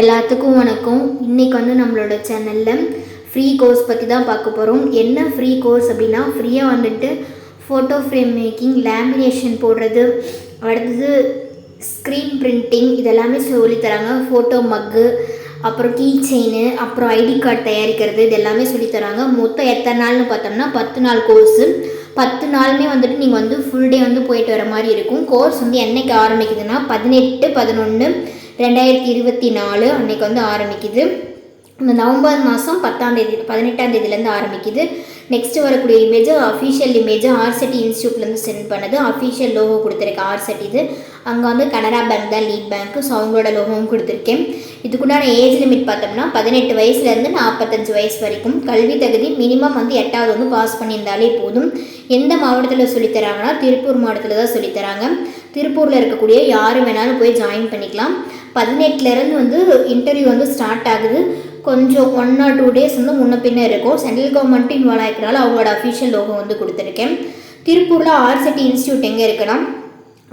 எல்லாத்துக்கும் வணக்கம். இன்றைக்கி வந்து நம்மளோட சேனலில் ஃப்ரீ கோர்ஸ் பற்றி தான் பார்க்க போகிறோம் என்ன ஃப்ரீ கோர்ஸ் அப்படின்னா ஃப்ரீயாக வந்துட்டு ஃபோட்டோ ஃப்ரேம் மேக்கிங் லேமினேஷன் போடுறது அடுத்தது ஸ்க்ரீன் பிரிண்டிங் இதெல்லாமே சொல்லித் தராங்க. ஃபோட்டோ மக்கு அப்புறம் கீ செயின் அப்புறம் ஐடி கார்டு தயாரிக்கிறது இது எல்லாமே சொல்லித் தராங்க. மொத்தம் எத்தனை நாள்னு பார்த்தோம்னா பத்து நாள் கோர்ஸு பத்து நாளுமே வந்துட்டு நீங்கள் வந்து ஃபுல் டே வந்து போயிட்டு வர மாதிரி இருக்கும். கோர்ஸ் வந்து என்னைக்கு ஆரம்பிக்குதுன்னா பதினெட்டு பதினொன்று ரெண்டாயிரத்தி இருபத்தி நாலு அன்னைக்கு வந்து ஆரம்பிக்குது. இந்த நவம்பர் மாதம் பத்தாம் தேதி பதினெட்டாம் தேதியிலேருந்து ஆரம்பிக்குது. நெக்ஸ்ட் வரக்கூடிய இமேஜ் அஃபிஷியல் இமேஜ் ஆர்செட்டி இன்ஸ்டியூட்லேருந்து சென்ட் பண்ணது. அஃபிஷியல் லோகோ கொடுத்துருக்கு ஆர்செட் இது. அங்கே வந்து கனரா பேங்க் தான் லீட் பேங்க் ஸோ அவங்களோட லோகோவும் கொடுத்துருக்கேன். இதுக்குண்டான ஏஜ் லிமிட் பார்த்தோம்னா பதினெட்டு வயசுலேருந்து நாற்பத்தஞ்சு வயசு வரைக்கும். கல்வி தகுதி மினிமம் வந்து எட்டாவது வந்து பாஸ் பண்ணியிருந்தாலே போதும். எந்த மாவட்டத்தில் சொல்லித்தராங்கன்னா திருப்பூர் மாவட்டத்தில் தான் சொல்லித்தராங்க. திருப்பூரில் இருக்கக்கூடிய யார் வேணாலும் போய் ஜாயின் பண்ணிக்கலாம். பதினெட்டுலேருந்து வந்து இன்டர்வியூ வந்து ஸ்டார்ட் ஆகுது. கொஞ்சம் ஒன் ஆர் டூ டேஸ் வந்து முன்ன பின்ன இருக்கும். சென்ட்ரல் கவர்மெண்ட் இன்வால்வ் ஆகிக்கிறனால அவங்களோட அஃபிஷியல் லோகோ வந்து கொடுத்துருக்கேன். திருப்பூரில் ஆர்சிட்டி இன்ஸ்டியூட் எங்கே இருக்குன்னா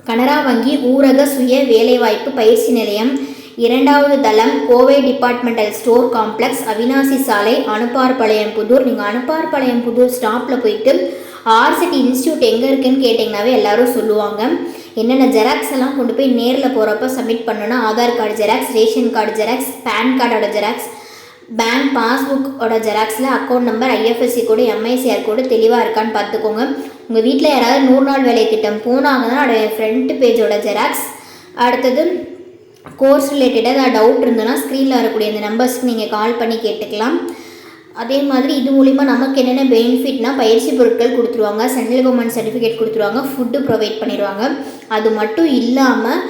கனரா வங்கி ஊரக சுய வேலைவாய்ப்பு பயிற்சி நிலையம். இரண்டாவது தளம் Kovai departmental store complex Avinashi சாலை அனுப்பார்பாளையம் புதூர் நீங்கள் அனுப்பார்பாளையம் புதூர் ஸ்டாப்பில் போயிட்டு ஆர்சிட்டி இன்ஸ்டியூட் எங்கே இருக்குன்னு கேட்டிங்கனாவே எல்லாரும் சொல்லுவாங்க. என்னென்ன ஜெராக்ஸ் எல்லாம் கொண்டு போய் நேரில் போகிறப்ப சப்மிட் பண்ணணும்னா Aadhaar card xerox ration card xerox pan கார்டோட ஜெராக்ஸ் பேங்க் பாஸ்புக்கோட ஜெராக்ஸில் account number IFSC code MICR code தெளிவாக இருக்கான்னு பார்த்துக்கோங்க. உங்கள் வீட்டில் யாராவது நூறு நாள் வேலை திட்டம் போனாங்கன்னா அதோட ஃப்ரண்ட் பேஜோட ஜெராக்ஸ் அடுத்தது கோர்ஸ் ரிலேட்டடாக ஏதாவது டவுட் இருந்ததுன்னா ஸ்க்ரீனில் வரக்கூடிய இந்த நம்பர்ஸ்க்கு நீங்கள் கால் பண்ணி கேட்டுக்கலாம். அதே மாதிரி இது மூலிமா நமக்கு என்னென்ன பெனிஃபிட்னா பயிற்சி பொருட்கள் கொடுத்துருவாங்க சென்ட்ரல் கவர்மெண்ட் சர்டிஃபிகேட் கொடுத்துருவாங்க ஃபுட்டு ப்ரொவைட் பண்ணிடுவாங்க அது மட்டும் இல்லாமல்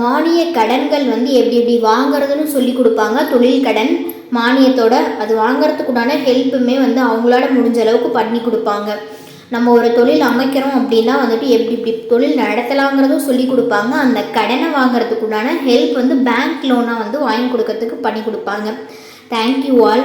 மானிய கடன்கள் வந்து எப்படி எப்படி வாங்குறதுன்னு சொல்லி கொடுப்பாங்க. தொழில் கடன் மானியத்தோட அது வாங்குறதுக்குண்டான ஹெல்ப்புமே வந்து அவங்களால முடிஞ்ச அளவுக்கு பண்ணி கொடுப்பாங்க. நம்ம ஒரு தொழில் அமைக்கிறோம் அப்படின்னா வந்துட்டு எப்படி இப்படி தொழில் நடத்தலாங்கிறதும் சொல்லி கொடுப்பாங்க. அந்த கடனை வாங்குறதுக்குண்டான ஹெல்ப் வந்து பேங்க் லோனாக வந்து வாங்கி கொடுக்கறதுக்கு பண்ணி கொடுப்பாங்க. Thank you all